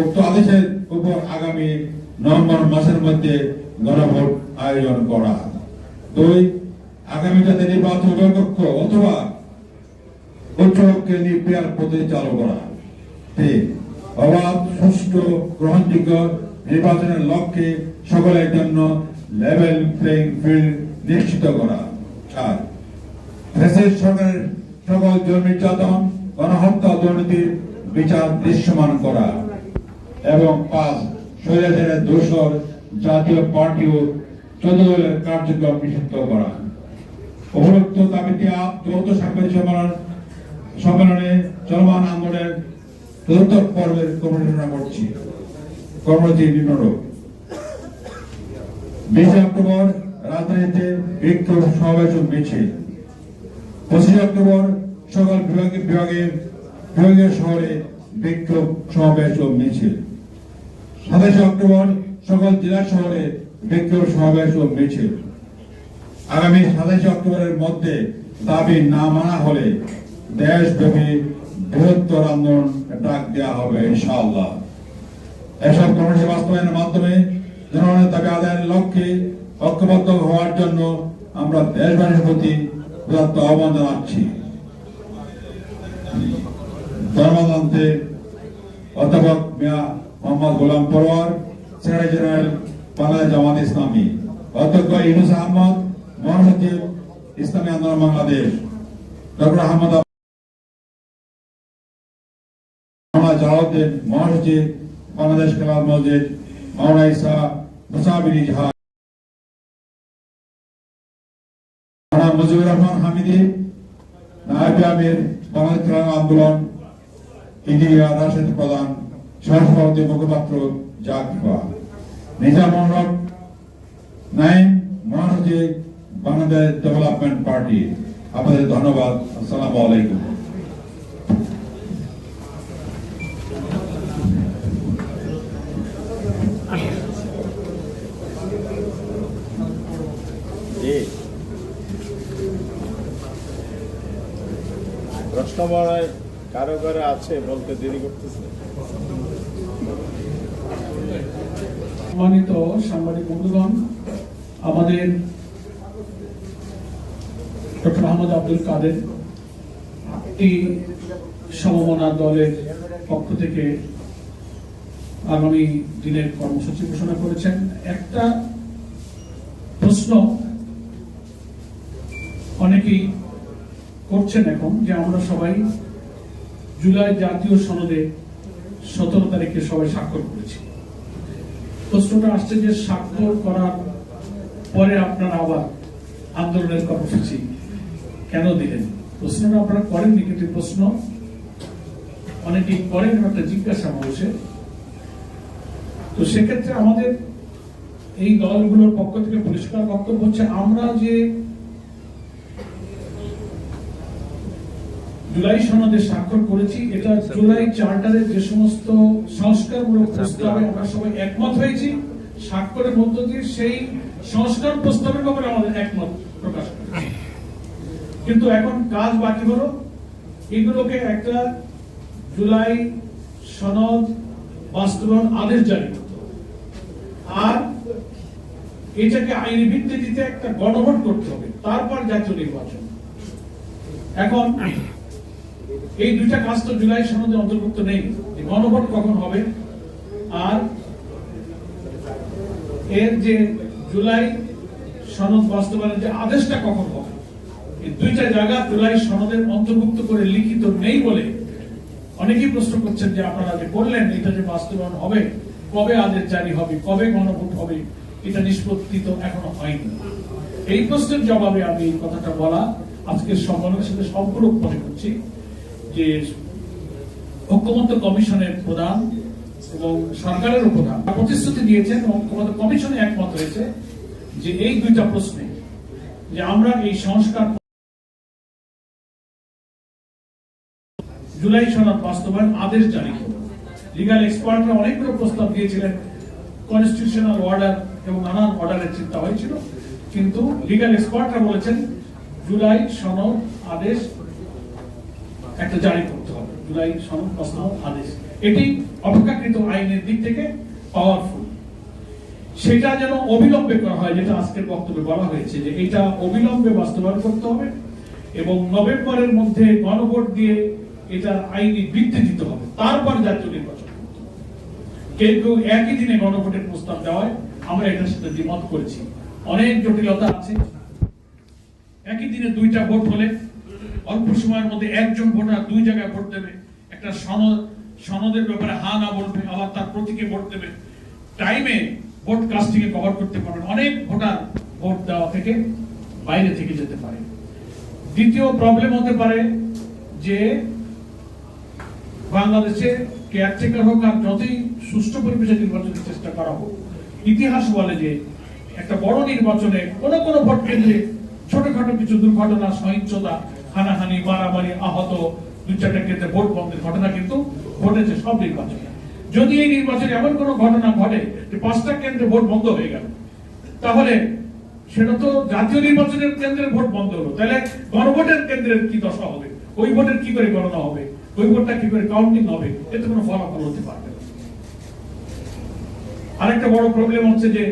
উক্ত আদেশের উপর আগামী নভেম্বর মাসের মধ্যে গণভোট আয়োজন করা দুই, আগামী যাতে নির্বাচন কক্ষ অথবা উচ্চকক্ষে চালু করা তিন, অবাধ, সুষ্ঠু, গ্রহণযোগ্য নির্বাচনের লক্ষ্যে সকলের জন্য লেভেল প্লেইং ফিল্ড নিশ্চিত করা চার, দেশের সরকারের সকল জমি গণহত্যা দুর্নীতির বিচার দৃশ্যমান করা এবং পাঁচ স্বৈরাচারের দোষর জাতীয় পার্টি ও চোদ্দ দলের কার্যক্রম নিষিদ্ধ করা। উপরোক্ত দাবিতে চৌদ্দ সাংবাদিক সম্মেলন সম্মেলনে চলমান আন্দোলনের চতুর্থ পর্বের কর্মসূচনা করছি। কর্মসূচি নিম্নরূপ বিশে অক্টোবর রাজধানীতে বিক্ষোভ সমাবেশ মিছিল পঁচিশে অক্টোবর সকল বিভাগে বিভাগে বিভাগীয় শহরে বিক্ষোভ সমাবেশ ও মিছিল সাতাশে অক্টোবর সকল জেলা শহরে বিক্ষোভ সমাবেশ ও মিছিল। আগামী সাতাশে অক্টোবরের মধ্যে দাবি না মানা হলে দেশব্যাপী বৃহত্তর আন্দোলন ডাক দেওয়া হবে, ইনশাআল্লাহ। এসব কর্মসূচি বাস্তবায়নের মাধ্যমে জনগণের দাবি আদায়ের লক্ষ্যে ঐক্যবদ্ধ হওয়ার জন্য আমরা দেশবাসীর প্রতি আহ্বান জানাচ্ছি। ধর্মতন্ত্রে অধ্যাপক মিয়া মোহাম্মদ গোলাম পরোয়ার সেক্রেটারি জেনারেল বাংলাদেশ জামাত ইসলামী। অধ্যক্ষ ইউনুস আহমদ মহাসচিব ইসলামী আন্দোলন বাংলাদেশ। ডক্টর আহমদ জালাউদ্দিন মহাসচিব বাংলাদেশ খেলার মসজিদ, মাওলানা ইসা মুসাবির ইজহার মুজিবুর রহমান হামিদি, নায়েব আমির, বাংলাদেশ আন্দোলন, ইন্ডিয়া রাশেদ প্রধান। সহসভাপতি মুখপাত্র জাকফা নিজামুল হক নাইম মহাসচিব বাংলাদেশ ডেভেলপমেন্ট পার্টি, আপনাদের ধন্যবাদ, আসসালামু আলাইকুম। প্রশ্ন কারও কারও আছে বলতে দেরি করতেছে। সম্মানিত সাংবাদিক বন্ধুগণ, আমাদের ডক্টর আহমদ আব্দুল কাদের, একটি সমমনা দলের পক্ষ থেকে আগামী দিনের কর্মসূচি ঘোষণা করেছেন। একটা প্রশ্ন অনেকেই করছেন এখন যে আমরা সবাই জুলাই জাতীয় সনদে সতেরো তারিখে সবাই স্বাক্ষর করেছি। প্রশ্নটা আসছে যে স্বাক্ষর করার পরে আপনারা আবার আন্দোলনের কর্মসূচি কেন দিলেন? প্রশ্নটা আপনারা করেননি, কিন্তু প্রশ্ন অনেকেই করেন, একটা জিজ্ঞাসা মানুষের তো সেক্ষেত্রে আমাদের এই দলগুলোর পক্ষ থেকে পরিষ্কার বক্তব্য হচ্ছে, আমরা যে জুলাই সনদে স্বাক্ষর করেছি। এটা জুলাই চার্টারের যে সমস্ত সংস্কারমূলক প্রস্তাবে আমরা সবাই একমত হয়েছি স্বাক্ষরের মধ্য দিয়ে সেই সংস্কার প্রস্তাবের ব্যাপারে আমাদের একমত প্রকাশ করেছি। কিন্তু এখন কাজ বাকি হলো। এগুলোকে একটা জুলাই সনদ বাস্তবায়ন আদেশ জারি করতে আর এটাকে আইনি ভিত্তিতে একটা গণভোট করতে হবে তারপর জাতীয় নির্বাচন। এখন এই দুইটা কাজ তো জুলাই সনদে অন্তর্ভুক্ত নেই। গণভোট কখন হবে আর এর যে জুলাই সনদ বাস্তবায়নের যে আদেশটা কখন হবে, এই দুইটা জায়গা জুলাই সনদের অন্তর্ভুক্ত করে লিখিত নেই বলে অনেকেই প্রশ্ন করছেন যে আপনারা যে বললেন এটা যে বাস্তবায়ন হবে, কবে আদেশ জারি হবে, কবে গণভোট হবে, এটা নিষ্পত্তি তো এখনও হয়নি। এই প্রশ্নের জবাবে আমি এই কথাটা বলা আজকের সম্মেলনের সাথে সম্পূর্ণ মনে করছি। যে কমিশনের প্রধান এবং সরকারের প্রধান প্রতিশ্রুতি দিয়েছেন একমত হয়েছে যে এই দুইটা প্রশ্নে যে আমরা এই সংস্কার জুলাই সনদ বাস্তবায়ন আদেশ জারি করব। লিগাল এক্সপার্টরা অনেকগুলো প্রস্তাব দিয়েছিলেন কনস্টিটিউশনাল অর্ডার এবং নানান অর্ডারের চিন্তা হয়েছিল। কিন্তু লিগাল এক্সপার্টরা বলেছেন, জুলাই সনদ আদেশ একটা জারি করতে হবে। জুলাই সনদ বাস্তবায়ন আদেশ। এটি অপেক্ষাকৃত আইনের দিক থেকে পাওয়ারফুল সেটা যেন অবিলম্বে করা হয়, যেটা আজকের বক্তব্যে বলা হয়েছে যে এটা অবিলম্বে বাস্তবায়ন করতে হবে এবং নভেম্বরের মধ্যে গণভোট দিয়ে এটার আইনি বৃদ্ধি দিতে হবে। তারপর জাতীয় নির্বাচন কেউ একই দিনে গণভোটের প্রস্তাব দেওয়ায় আমরা এটার সাথে দ্বিমত করেছি। অনেক জটিলতা আছে। একই দিনে দুইটা ভোট হলে অল্প সময়ের মধ্যে একজন ভোটার দুই জায়গায় ভোট দেবে। একটা সনদ, সনদের ব্যাপারে হা না বলবে, আবার তার প্রতীকে ভোট দেবে। টাইমে ভোট কাস্টিং কভার করতে পারবেন। অনেক ভোটার ভোট দেওয়া থেকে বাইরে থেকে যেতে পারে। দ্বিতীয় প্রবলেম হতে পারে যে বাংলাদেশে কেয়ারটেকার হোক আর যতই সুষ্ঠু পরিবেশে নির্বাচনের চেষ্টা করা হোক, ইতিহাস বলে যে একটা বড় নির্বাচনে কোনো কোনো ভোট কেন্দ্রে ছোটখাটো কিছু দুর্ঘটনা, সহিংসতা হানাহানি, মারামারি, আহত দু চারটা কেন্দ্রে ভোট বন্ধের ঘটনা কিন্তু ঘটেছে, সব নির্বাচনে। যদি এই নির্বাচনে এমন কোনো ঘটনা ঘটে যে পাঁচটা কেন্দ্রে ভোট বন্ধ হয়ে গেল, তাহলে সেটা তো জাতীয় নির্বাচনের কেন্দ্রের ভোট বন্ধ হলো। তাহলে গণভোটের কেন্দ্রের কি দশা হবে? ওই ভোটের কি করে গণনা হবে? ওই ভোটটা কি করে কাউন্টিং হবে? এতে কোনো ফলাফল হতে পারবে না। আরেকটা বড় প্রবলেম হচ্ছে যে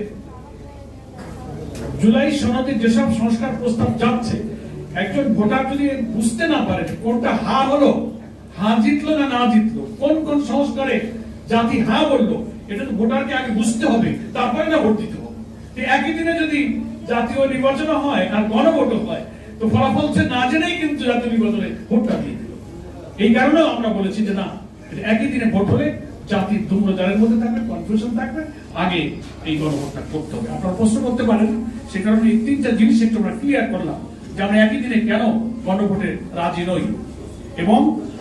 জুলাই সনদে যেসব সংস্কার প্রস্তাব যাচ্ছে একজন ভোটার যদি বুঝতে না পারে কোনটা হা হলো, হা জিতলো না না জিতলো, কোন কোন সংস্কারে জাতি হা বলল, এটা তো ভোটারকে আগে বুঝতে হবে, তারপরে না ভোট দিতে হবে। একই দিনে যদি জাতীয় নির্বাচন হয় আর গণভোট হয়, তো ফলাফল সে না জেনেই কিন্তু জাতীয় নির্বাচনে ভোটটা দিয়ে দিল। এই কারণেও আমরা বলেছি যে না একই দিনে ভোট হলে জাতির দুম্রজালের মধ্যে থাকবে কনফিউশন থাকবে, আগে এই গণভোটটা করতে হবে। আপনারা প্রশ্ন করতে পারেন, সে কারণে এই তিনটা জিনিস একটু আমরা ক্লিয়ার করলাম। যে আমরা একই দিনে কেন গণভোটে রাজি নই? এবং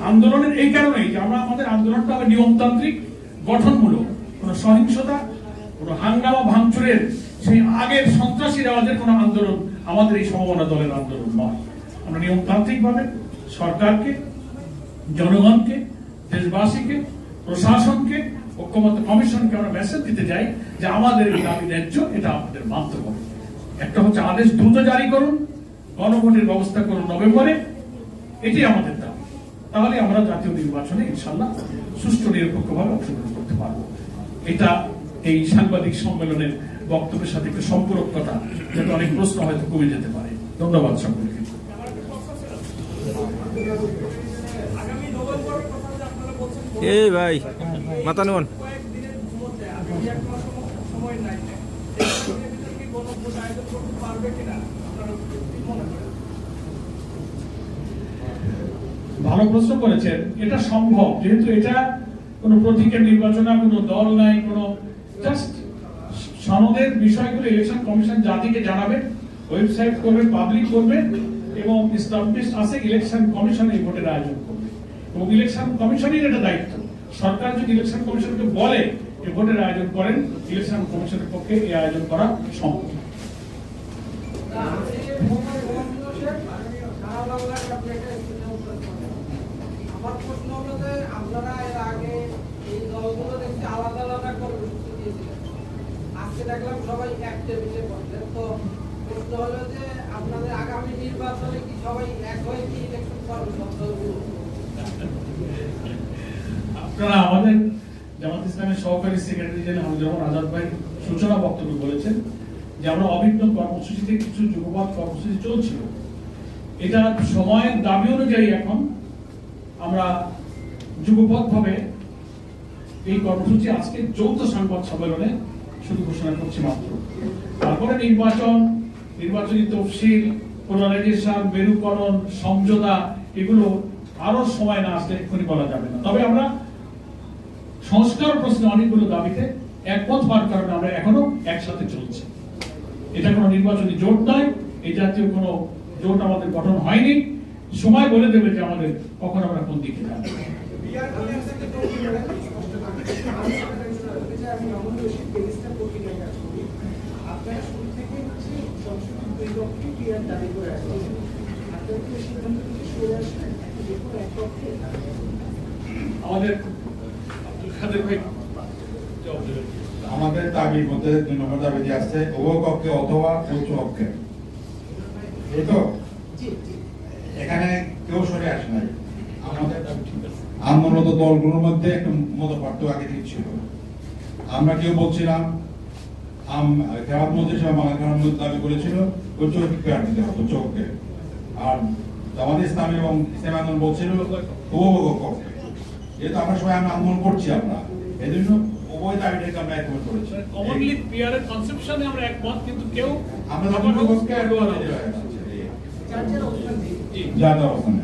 আন্দোলনের এই কারণেই যে আমরা আমাদের আন্দোলনটা হবে নিয়মতান্ত্রিক, গঠনমূলক, কোনো সহিংসতা, কোনো হাঙ্গামা ভাঙচুরের সেই আগের সন্ত্রাসী রাজের কোনো আন্দোলন আমাদের এই সমমনা দলের আন্দোলন নয়। আমরা নিয়মতান্ত্রিক ভাবে সরকারকে, জনগণকে, দেশবাসীকে, প্রশাসনকে, ঐক্যমত্য কমিশনকে আমরা মেসেজ দিতে চাই যে আমাদের দাবি ন্যায্য, এটা আমাদের হবে। একটা হচ্ছে আদেশ দ্রুত জারি করুন গণভোটের ব্যবস্থা করুন নভেম্বরে এটি আমাদের দাবি। তাহলে আমরা জাতীয় নির্বাচনে ইনশাল্লাহ সুষ্ঠু নিরপেক্ষভাবে অংশগ্রহণ করতে পারব। এটা এই সাংবাদিক সম্মেলনের বক্তব্যের সাথে একটু সম্পর্কতা যাতে অনেক প্রশ্ন হয়তো কমে যেতে পারে। ধন্যবাদ সকলকে। এই ভাই মাথা নুন ভালো প্রশ্ন করেছেন। এটা সম্ভব, যেহেতু এটা কোনো প্রতীকের নির্বাচন না, কোনো দল নাই, কোনো জাস্ট সনদের বিষয়গুলো ইলেকশন কমিশন জাতিকে জানাবে ওয়েবসাইট করবে পাবলিক করবে এবং স্টাবলিশ আছে ইলেকশন কমিশন এই ভোটের আয়োজন করবে। এবং ইলেকশন কমিশনের এটা দায়িত্ব। সরকার যদি ইলেকশন কমিশনকে বলে যে ভোটের আয়োজন করেন ইলেকশন কমিশনের পক্ষে এই আয়োজন করা সম্ভব আমার প্রশ্ন হলো যে আপনারা এর আগে এই দলগুলো দেখছি আলাদা আলাদা কর্মসূচি দিয়েছিলেন দেখলাম সবাই এক টেবিলে তো প্রশ্ন হলো যে, আপনাদের আগামী নির্বাচনে কি সবাই এক হয়ে কি ইলেকশন আপনারা আমাদের জামাত ইসলামের সহকারী সেক্রেটারি জেনারেল যেমন আজাদ ভাই সূচনা বক্তব্য বলেছেন যে, আমরা অভিন্ন কর্মসূচিতে কিছু যুগপৎ কর্মসূচি চলছিল। এটা সময়ের দাবি অনুযায়ী এখন আমরা যুগপৎভাবে এই কর্মসূচি আজকে যৌথ সংবাদ সম্মেলনে শুধু ঘোষণা করছি মাত্র। তারপরে নির্বাচন, নির্বাচনী তফসিল পোলারাইজেশন মেরুকরণ, সমঝোতা, এগুলো আরও সময় না আসলে এক্ষুনি বলা যাবে না। তবে আমরা সংস্কার প্রশ্নে অনেকগুলো দাবিতে একমত হওয়ার কারণে আমরা এখনও একসাথে চলছি। এটা কোনো নির্বাচনী জোট নয়, এই জাতীয় কোনো জোট আমাদের গঠন হয়নি। সময় বলে দেবে যে আমাদের কখন আমরা কোন দিকে যাব। আপনারা শুরু থেকে হচ্ছে সংসদের দুই পক্ষে ক্লিয়ার দাবি করে আসছেন আপনারা কি সিদ্ধান্ত থেকে সরে আসবেন দেখুন এক পক্ষে? আমাদের আব্দুল খাদের ভাই আমাদের দাবির মধ্যে দুই নম্বর দাবি দিয়ে আসছে উভয় কক্ষে অথবা উচ্চ কক্ষে এই তো? জি জি। এখানে কেউ সরে আসে নাই। আমাদের আন্দোলনত দলগুলোর মধ্যে একটা মত পার্থক্য আগে থেকে ছিল আমরা কেউ বলছিলাম আম- খেলার মধ্যে সে বাংলা খেলার মধ্যে দাবি করেছিল পেয়ার দিতে হবে উচ্চকে আর জামাত ইসলাম এবং ইসলাম আন্দোলন বলছিল উপভোগ করতে যেহেতু আমরা সবাই আমরা আন্দোলন করছি আমরা এই জন্য উভয় দাবিটাকে আমরা একমত করেছি। কমনলি কনসেপশনে আমরা একমত কিন্তু কেউ আমরা একমত যার অবস্থানে